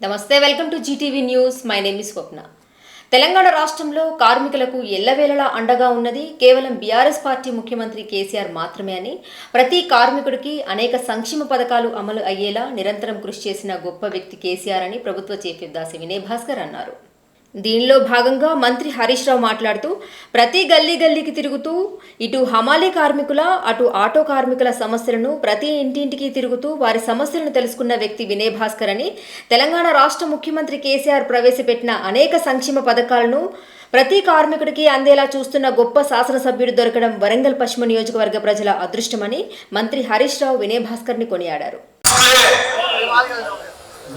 నమస్తే welcome to GTV news. My name is Swapna. Telangana రాష్ట్రంలో కార్మికులకు ఎల్లవేళలా అండగా ఉన్నది కేవలం బీఆర్ఎస్ పార్టీ ముఖ్యమంత్రి కేసీఆర్ మాత్రమే అని. ప్రతి కార్మికుడికి అనేక సంక్షేమ పథకాలు అమలు అయ్యేలా నిరంతరం కృషి చేసిన గొప్ప వ్యక్తి కేసీఆర్ అని ప్రభుత్వ చీఫ్ దాసి వినయ్ భాస్కర్ అన్నారు. దీనిలో భాగంగా మంత్రి హరీష్ రావు మాట్లాడుతూ ప్రతి గల్లీ గల్లీకి తిరుగుతూ ఇటు హమాలీ కార్మికుల అటు ఆటో కార్మికుల సమస్యలను ప్రతి ఇంటింటికి తిరుగుతూ వారి సమస్యలను తెలుసుకున్న వ్యక్తి వినయ్ భాస్కర్ అని తెలంగాణ రాష్ట్ర ముఖ్యమంత్రి కేసీఆర్ ప్రవేశపెట్టిన అనేక సంక్షేమ పథకాలను ప్రతి కార్మికుడికి అందేలా చూస్తున్న గొప్ప శాసనసభ్యుడు దొరకడం వరంగల్ పశ్చిమ నియోజకవర్గ ప్రజల అదృష్టమని మంత్రి హరీష్ రావు వినయ్ భాస్కర్ని కొనియాడారు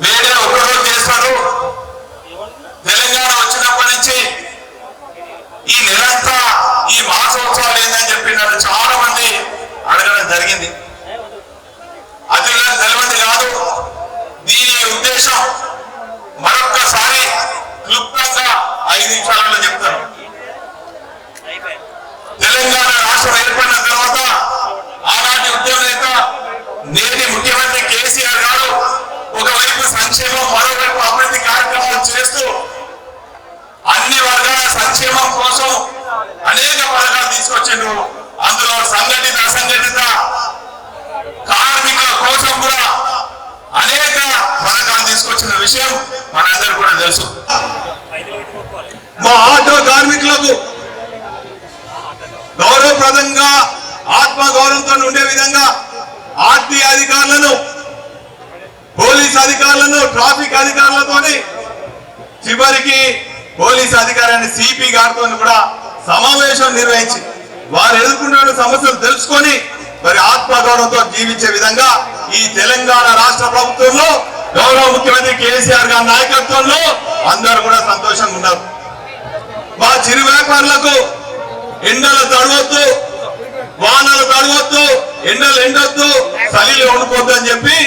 వేరే ఒక్కరోజు చేస్తారు తెలంగాణ వచ్చినప్పటి నుంచి ఈ నెలంతా ఈ మాసోత్సవాలు ఏందని చెప్పి నన్ను చాలా మంది అడగడం జరిగింది అది నాకు తెలియదు కాదు దీని ఉద్దేశం మరొక్కసారి క్లుప్తంగా ఐదు నిమిషాలలో చెప్తాను తెలంగాణ రాష్ట్రం ఏర్పడిన తర్వాత ఆనాటి ఉద్యమ నేత నేటి ముఖ్యమంత్రి కేసీఆర్ గారు ఒకవైపు సంక్షేమం మరోవైపు అభివృద్ధి కార్యక్రమాలు చేస్తూ అన్ని వర్గాల సంక్షేమం కోసం అనేక పథకాలు తీసుకొచ్చిండు అందులో సంఘటిత అసంఘటిత కార్మికుల కోసం కూడా అనేక పథకాలు తీసుకొచ్చిన విషయం మనందరూ కూడా తెలుసు మా ఆటో కార్మికులకు గౌరవప్రదంగా ఆత్మ గౌరవంతో ఉండే విధంగా ఆర్టీ అధికారులను పోలీస్ అధికారులను ట్రాఫిక్ అధికారులతోని చివరికి పోలీస్ అధికారాన్ని సిపి గారితో కూడా సమావేశం నిర్వహించి వారు ఎదుర్కొంటున్న సమస్యలు తెలుసుకొని మరి ఆత్మగౌరవంతో జీవించే విధంగా ఈ తెలంగాణ రాష్ట్ర ప్రభుత్వంలో గౌరవ ముఖ్యమంత్రి కేసీఆర్ గారి నాయకత్వంలో అందరూ కూడా సంతోషంగా ఉన్నారు. మా చిరు వ్యాపారులకు ఎండలు తడవద్దు వానలు తడవద్దు ఎండలు ఎండొద్దు చలిలు ఉండిపోద్దు అని చెప్పి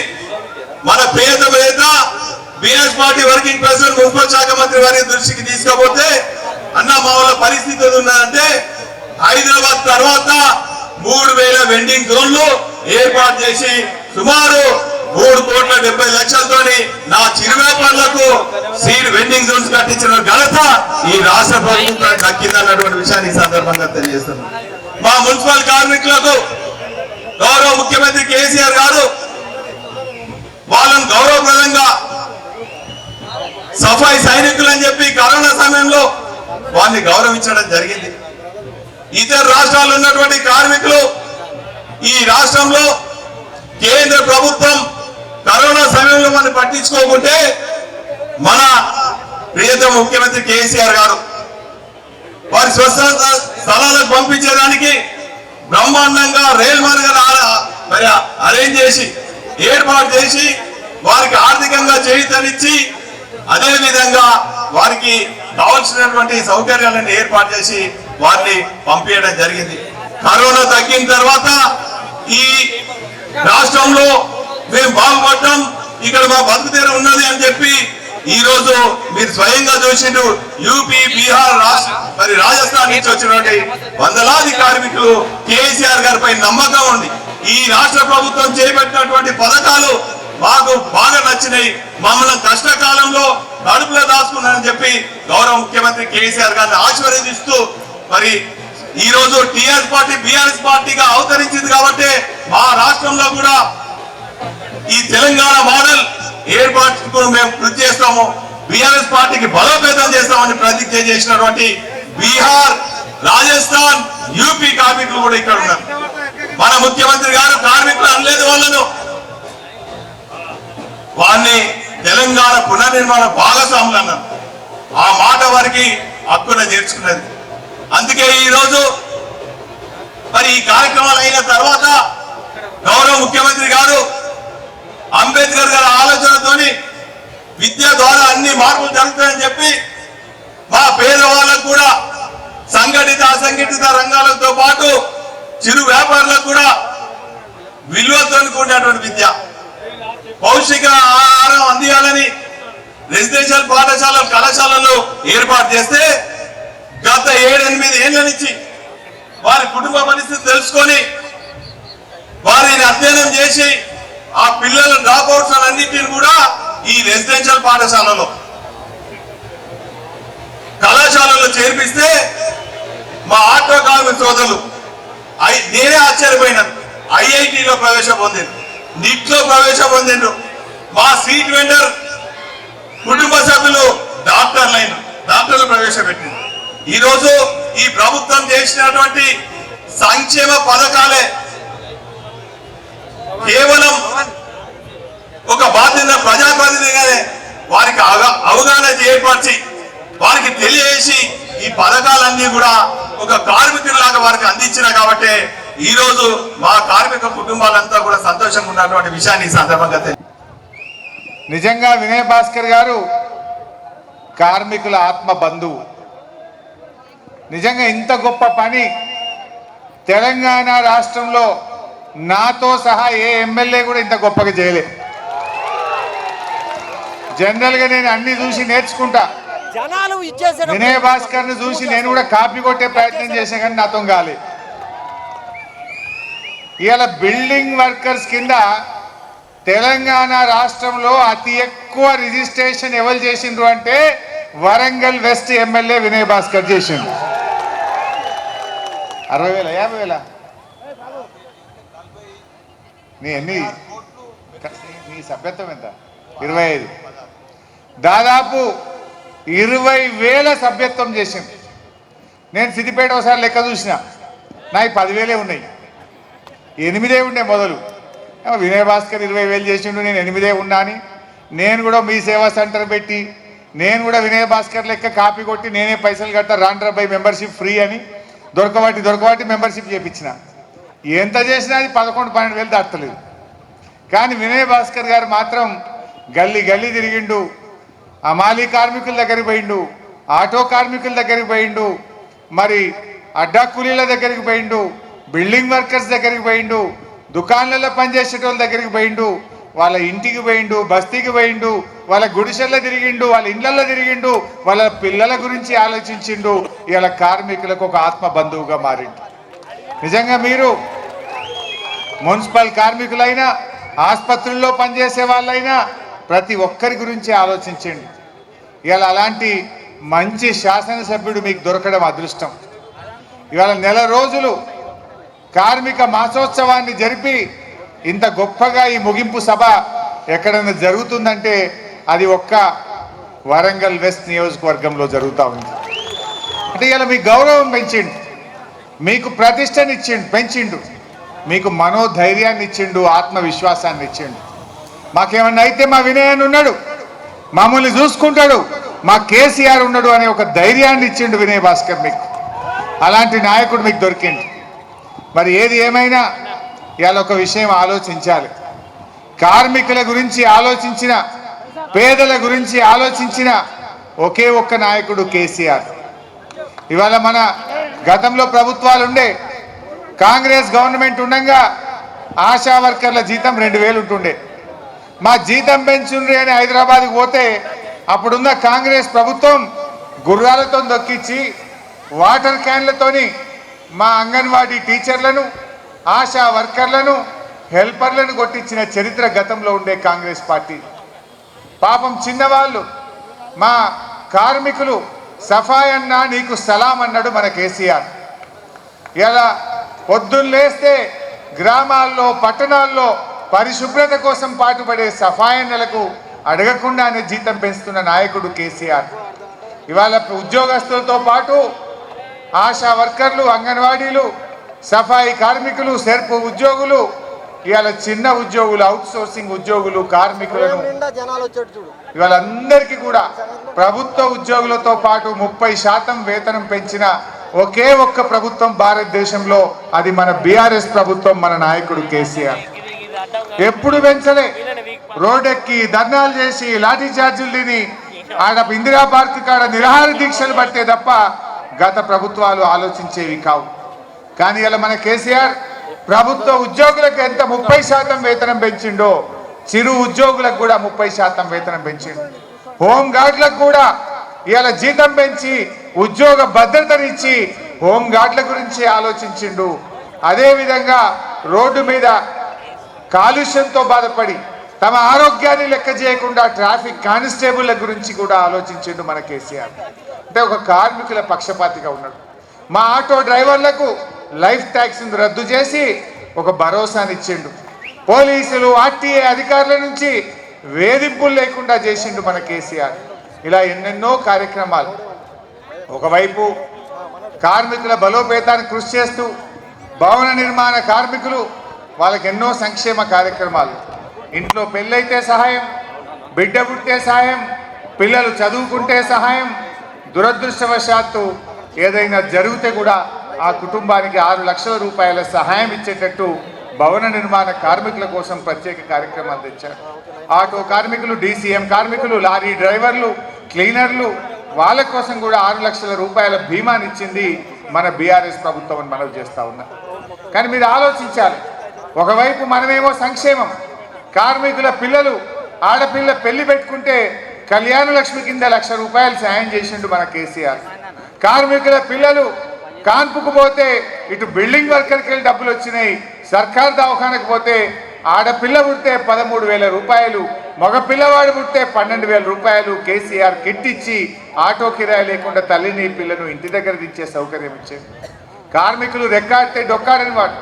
మన పేద పేద BS party working president municipal శాఖ మంత్రి వారి దృష్టికి తీసుకపోతే అన్న మా వాళ్ళ పరిస్థితి ఉన్నదంటే హైదరాబాద్ తర్వాత మూడు వేల వెండింగ్ జోన్లు ఏర్పాటు చేసి సుమారు మూడు కోట్ల డెబ్బై లక్షలతోని నా చిరు వ్యాపారులకు సీడ్ వెండింగ్ జోన్స్ కట్టించిన ఘనత ఈ రాష్ట్ర ప్రభుత్వం దక్కిందన్నటువంటి విషయాన్ని ఈ సందర్భంగా తెలియజేస్తున్నాను మా మున్సిపల్ కార్మికులకు గౌరవ ముఖ్యమంత్రి కేసీఆర్ గారు వాళ్ళను గౌరవప్రదంగా సఫాయి సైనికులు అని చెప్పి కరోనా సమయంలో వారిని గౌరవించడం జరిగింది. ఇతర రాష్ట్రాల్లో ఉన్నటువంటి కార్మికులు ఈ రాష్ట్రంలో కేంద్ర ప్రభుత్వం కరోనా సమయంలో మనం పట్టించుకోకుంటే మన ప్రియతమ ముఖ్యమంత్రి కేసీఆర్ గారు వారి స్వస్థ స్థలాలకు పంపించేదానికి బ్రహ్మాండంగా రైల్ మార్గాలు మరి అరేంజ్ చేసి ఏర్పాటు చేసి వారికి ఆర్థికంగా చేయుతనిచ్చి అదే విధంగా వారికి కావలసినటువంటి సౌకర్యాలను ఏర్పాటు చేసి వారిని పంపించడం జరిగింది. కరోనా తగ్గిన తర్వాత ఈ రాష్ట్రంలో మేము బాగుపడ్డాం ఇక్కడ మా బతుకుతీర ఉన్నది అని చెప్పి ఈ రోజు మీరు స్వయంగా చూసిండు యూపీ బీహార్ రాష్ట్ర మరి రాజస్థాన్ నుంచి వచ్చినటువంటి వందలాది కార్మికులు కేసీఆర్ గారిపై నమ్మకం ఉంది. ఈ రాష్ట్ర ప్రభుత్వం చేపట్టినటువంటి పథకాలు మాకు బాగా నచ్చినాయి. మమ్మల్ని కష్టకాలంలో కడుపులో దాచుకున్నారని చెప్పి గౌరవ ముఖ్యమంత్రి కేసీఆర్ గారిని ఆశీర్వదిస్తూ మరి ఈ రోజు టిఆర్ఎస్ పార్టీ బీఆర్ఎస్ పార్టీగా అవతరించింది కాబట్టి మా రాష్ట్రంలో కూడా తెలంగాణ మోడల్ ఏర్పాటుకు మేము కృషి చేస్తాము. బిఆర్ఎస్ పార్టీకి బలోపేతం చేస్తామని ప్రతిజ్ఞ చేసినటువంటి బీహార్ రాజస్థాన్ యూపీ కార్మికులు కూడా ఇక్కడ ఉన్నారు. మన ముఖ్యమంత్రి గారు కార్మికులు అనలేదు వాళ్ళను. వారిని తెలంగాణ పునర్నిర్మాణ భాగస్వాములు అన్నారు. ఆ మాట వారికి హక్కున చేర్చుకున్నది అందుకే ఈరోజు మరి ఈ కార్యక్రమాలు అయిన తర్వాత గౌరవ ముఖ్యమంత్రి గారు అంబేద్కర్ గారి ఆలోచనతోని విద్య ద్వారా అన్ని మార్పులు జరుగుతాయని చెప్పి మా పేదవాళ్ళకు కూడా సంఘటిత అసంఘటిత రంగాలతో పాటు చిరు వ్యాపారులకు కూడా విలువతో కూడినటువంటి విద్య. పౌష్టిక ఆహారం అందియాలని రెసిడెన్షియల్ పాఠశాల కళాశాలలు ఏర్పాటు చేస్తే గత ఏడెనిమిది ఏళ్ళ నుంచి వారి కుటుంబ పరిస్థితి తెలుసుకొని వారిని అధ్యయనం చేసి ఆ పిల్లల డ్రాప్ అవుట్స్ అన్నింటిని కూడా ఈ రెసిడెన్షియల్ పాఠశాలలో కళాశాలలో చేర్పిస్తే మా ఆటో కార్మిక సోదరులు ఐ నేనే ఆశ్చర్యపోయినాను. ఐఐటిలో ప్రవేశం పొందిండు నిట్లో ప్రవేశం పొందిండు మా సీట్ వెండర్ కుటుంబ సభ్యులు డాక్టర్లైన డాక్టర్లు ప్రవేశపెట్టింది ఈరోజు ఈ ప్రభుత్వం చేసినటువంటి సంక్షేమ పథకాలే కేవలం ఒక బాధ్యత ప్రజాప్రతినిధిగానే వారికి అవగా- అవగాహన ఏర్పరిచి వారికి తెలియజేసి ఈ పథకాలన్నీ కూడా ఒక కార్మికులాగా వారికి అందించిన కాబట్టి ఈ రోజు మా కార్మిక కుటుంబాలంతా కూడా సంతోషంగా ఉన్నటువంటి విషయాన్ని సందర్భంగా నిజంగా వినయ్ భాస్కర్ గారు కార్మికుల ఆత్మ బంధువు. నిజంగా ఇంత గొప్ప పని తెలంగాణ రాష్ట్రంలో నాతో సహా ఏ ఎమ్మెల్యే కూడా ఇంత గొప్పగా చేయలే. జనరల్గా నేను అన్ని చూసి నేర్చుకుంటా. జనాలు వినయ్ భాస్కర్ను చూసి నేను కూడా కాపీ కొట్టే ప్రయత్నం చేశాను కానీ నాతో కాలే. ఇవాళ బిల్డింగ్ వర్కర్స్ కింద తెలంగాణ రాష్ట్రంలో అతి ఎక్కువ రిజిస్ట్రేషన్ ఎవరు చేసిండ్రు అంటే వరంగల్ వెస్ట్ ఎమ్మెల్యే వినయ్ భాస్కర్ చేసిండు. అరవై వేల యాభై వేల? నీ ఎన్ని నీ సభ్యత్వం ఎంత? ఇరవై ఐదు. దాదాపు ఇరవై వేల సభ్యత్వం చేసింది. నేను సిద్దిపేట ఒకసారి లెక్క చూసిన. నాకు పదివేలే ఉన్నాయి. ఎనిమిదే ఉండే మొదలు. వినయ్ భాస్కర్ ఇరవై వేలు చేసిండు నేను ఎనిమిదే ఉన్నా అని. నేను కూడా మీ సేవా సెంటర్ పెట్టి నేను కూడా వినయ్ భాస్కర్ లెక్క కాపీ కొట్టి నేనే పైసలు కడతా రాండ్రా మెంబర్షిప్ ఫ్రీ అని దొరకబట్టి దొరకబట్టి మెంబర్షిప్ చేపించిన. ఎంత చేసినా అది పదకొండు పన్నెండు వేలు దాటలేదు. కానీ వినయ్ భాస్కర్ గారు మాత్రం గల్లీ గల్లీ తిరిగిండు. అమాలి కార్మికుల దగ్గరికి పోయిండు. ఆటో కార్మికుల దగ్గరికి పోయిండు. మరి అడ్డా కూలీల దగ్గరికి పోయిండు. బిల్డింగ్ వర్కర్స్ దగ్గరికి పోయిండు. దుకాణాలలో పనిచేసేటోళ్ళ దగ్గరికి పోయిండు. వాళ్ళ ఇంటికి పోయిండు బస్తీకి పోయిండు వాళ్ళ గుడిసెల్లో తిరిగిండు వాళ్ళ ఇళ్ళలో తిరిగిండు వాళ్ళ పిల్లల గురించి ఆలోచించిండు. ఇలా కార్మికులకు ఒక ఆత్మ బంధువుగా మారిండు. నిజంగా మీరు మున్సిపల్ కార్మికులైనా ఆసుపత్రుల్లో పనిచేసే వాళ్ళైనా ప్రతి ఒక్కరి గురించి ఆలోచించండి. ఇవాళ అలాంటి మంచి శాసనసభ్యుడు మీకు దొరకడం అదృష్టం. ఇవాళ నెల రోజులు కార్మిక మాసోత్సవాన్ని జరిపి ఇంత గొప్పగా ఈ ముగింపు సభ ఎక్కడైనా జరుగుతుందంటే అది ఒక్క వరంగల్ వెస్ట్ నియోజకవర్గంలో జరుగుతూ ఉంది. అంటే ఇలా మీ గౌరవం పెంచండి. మీకు ప్రతిష్టనిచ్చిండు పెంచిండు. మీకు మనోధైర్యాన్ని ఇచ్చిండు ఆత్మవిశ్వాసాన్ని ఇచ్చిండు మాకేమన్నా అయితే మా వినయన్ ఉన్నాడు మమ్మల్ని చూసుకుంటాడు మా కేసీఆర్ ఉన్నాడు అనే ఒక ధైర్యాన్ని ఇచ్చిండు వినయ్ భాస్కర్ మీకు. అలాంటి నాయకుడు మీకు దొరికిండు. మరి ఏది ఏమైనా ఇవాళ ఒక విషయం ఆలోచించాలి. కార్మికుల గురించి ఆలోచించిన పేదల గురించి ఆలోచించిన ఒకే ఒక్క నాయకుడు కేసీఆర్. ఇవాళ మన గతంలో ప్రభుత్వాలు ఉండే కాంగ్రెస్ గవర్నమెంట్ ఉండగా ఆశా వర్కర్ల జీతం రెండు వేలు ఉంటుండే. మా జీతం పెంచుండ్రి అని హైదరాబాద్కి పోతే అప్పుడున్న కాంగ్రెస్ ప్రభుత్వం గుర్రాలతో దొక్కించి వాటర్ క్యాన్లతోని మా అంగన్వాడీ టీచర్లను ఆశా వర్కర్లను హెల్పర్లను కొట్టించిన చరిత్ర గతంలో ఉండే కాంగ్రెస్ పార్టీ. పాపం చిన్నవాళ్ళు మా కార్మికులు సఫాయ్ అన్నా నీకు సలాం అన్నాడు మన కేసీఆర్. ఇలా పొద్దున్నేస్తే గ్రామాల్లో పట్టణాల్లో పరిశుభ్రత కోసం పాటుపడే సఫాయన్నలకు అడగకుండానే జీతం పెంచుతున్న నాయకుడు కేసీఆర్. ఇవాళ ఉద్యోగస్తులతో పాటు ఆశా వర్కర్లు అంగన్వాడీలు సఫాయి కార్మికులు సెర్పు ఉద్యోగులు ఇవాళ చిన్న ఉద్యోగులు అవుట్ సోర్సింగ్ ఉద్యోగులు కార్మికులను నిండా జనాలు వచ్చాడు చూడు. ఇవాళ అందరికీ కూడా ప్రభుత్వ ఉద్యోగులతో పాటు ముప్పై శాతం వేతనం పెంచిన ఒకే ఒక్క ప్రభుత్వం భారతదేశంలో అది మన బీఆర్ఎస్ ప్రభుత్వం మన నాయకుడు కేసీఆర్. ఎప్పుడు పెంచలే. రోడ్డెక్కి ధర్నాలు చేసి లాఠీ చార్జీలు తిని ఆడ ఇందిరా పార్క్ కాడ నిరాహార దీక్షలు పట్టే తప్ప గత ప్రభుత్వాలు ఆలోచించేవి కావు. కానీ ఇలా మన కేసీఆర్ ప్రభుత్వ ఉద్యోగులకు ఎంత ముప్పై శాతం వేతనం పెంచిండో చిరు ఉద్యోగులకు కూడా ముప్పై శాతం వేతనం పెంచిండు. హోంగార్డులకు కూడా ఇవాళ జీతం పెంచి ఉద్యోగ భద్రతనిచ్చి హోంగార్డుల గురించి ఆలోచించిండు. అదే విధంగా రోడ్డు మీద కాలుష్యంతో బాధపడి తమ ఆరోగ్యాన్ని లెక్క చేయకుండా ట్రాఫిక్ కానిస్టేబుల్ల గురించి కూడా ఆలోచించిండు మన కేసీఆర్. అంటే ఒక కార్మికుల పక్షపాతిగా ఉన్నాడు. మా ఆటో డ్రైవర్లకు లైఫ్ ట్యాక్స్ని రద్దు చేసి ఒక భరోసానిచ్చిండు. పోలీసులు ఆర్టీఏ అధికారుల నుంచి వేధింపులు లేకుండా చేసిండు మన కేసీఆర్. ఇలా ఎన్నెన్నో కార్యక్రమాలు. ఒకవైపు కార్మికుల బలోపేతానికి కృషి చేస్తూ భవన నిర్మాణ కార్మికులు వాళ్ళకి ఎన్నో సంక్షేమ కార్యక్రమాలు. ఇంట్లో పెళ్ళైతే సహాయం బిడ్డ పుట్టే సహాయం పిల్లలు చదువుకుంటే సహాయం దురదృష్టవశాత్తు ఏదైనా జరిగితే కూడా ఆ కుటుంబానికి ఆరు లక్షల రూపాయల సహాయం ఇచ్చేటట్టు భవన నిర్మాణ కార్మికుల కోసం ప్రత్యేక కార్యక్రమాలు తెచ్చారు. ఆటో కార్మికులు డీసీఎం కార్మికులు లారీ డ్రైవర్లు క్లీనర్లు వాళ్ళ కోసం కూడా ఆరు లక్షల రూపాయల బీమాని ఇచ్చింది మన బీఆర్ఎస్ ప్రభుత్వం అని మనవి చేస్తూ ఉన్నా. కానీ మీరు ఆలోచించాలి. ఒకవైపు మనమేమో సంక్షేమం. కార్మికుల పిల్లలు ఆడపిల్ల పెళ్ళి పెట్టుకుంటే కళ్యాణ లక్ష్మి కింద లక్ష రూపాయలు సాయం చేసిండు మన కేసీఆర్. కార్మికుల పిల్లలు కాన్పుకు పోతే ఇటు బిల్డింగ్ వర్కర్కి వెళ్ళి డబ్బులు వచ్చినాయి. సర్కార్ దవాఖానకు పోతే ఆడపిల్ల పుడితే పదమూడు వేల రూపాయలు మగపిల్లవాడు పుడితే పన్నెండు వేల రూపాయలు కేసీఆర్ కిట్ ఇచ్చి ఆటో కిరాయి లేకుండా తల్లిని పిల్లను ఇంటి దగ్గర దించే సౌకర్యం ఇచ్చేది. కార్మికులు రెక్కాడితే డొక్కాడని వాడు.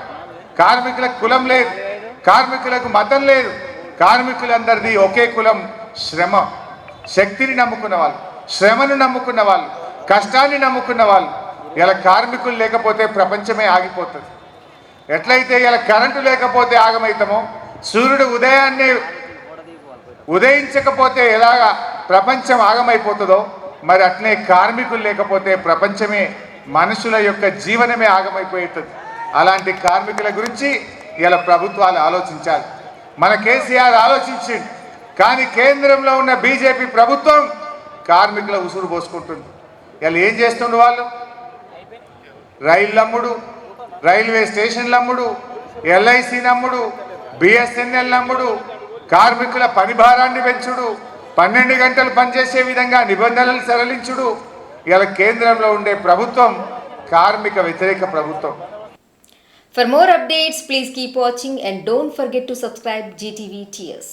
కార్మికులకు కులం లేదు కార్మికులకు మతం లేదు. కార్మికులందరిది ఒకే కులం శ్రమ. శక్తిని నమ్ముకున్న వాళ్ళు శ్రమను నమ్ముకున్న వాళ్ళు కష్టాన్ని నమ్ముకున్న వాళ్ళు. ఇలా కార్మికులు లేకపోతే ప్రపంచమే ఆగిపోతుంది. ఎట్లయితే ఇలా కరెంటు లేకపోతే ఆగమవుతామో సూర్యుడు ఉదయాన్నే ఉదయించకపోతే ఎలాగా ప్రపంచం ఆగమైపోతుందో మరి అట్లే కార్మికులు లేకపోతే ప్రపంచమే మనుషుల యొక్క జీవనమే ఆగమైపోతుంది అలాంటి కార్మికుల గురించి ఇలా ప్రభుత్వాలు ఆలోచించాలి. మన కేసీఆర్ ఆలోచించింది కానీ కేంద్రంలో ఉన్న బీజేపీ ప్రభుత్వం కార్మికుల ఉసురు పోసుకుంటుంది. ఇలా ఏం చేస్తుండ్రు వాళ్ళు? రైళ్ళు అమ్ముడు రైల్వే స్టేషన్లు అమ్ముడు ఎల్ఐసి నమ్ముడు బిఎస్ఎన్ఎల్ నమ్ముడు కార్మికుల పని భారాన్ని పెంచుడు పన్నెండు గంటలు పనిచేసే విధంగా నిబంధనలు సరళించుడు ఇలా కేంద్రంలో ఉండే ప్రభుత్వం కార్మిక వ్యతిరేక ప్రభుత్వం. For more updates please keep watching and don't forget to subscribe GTV TS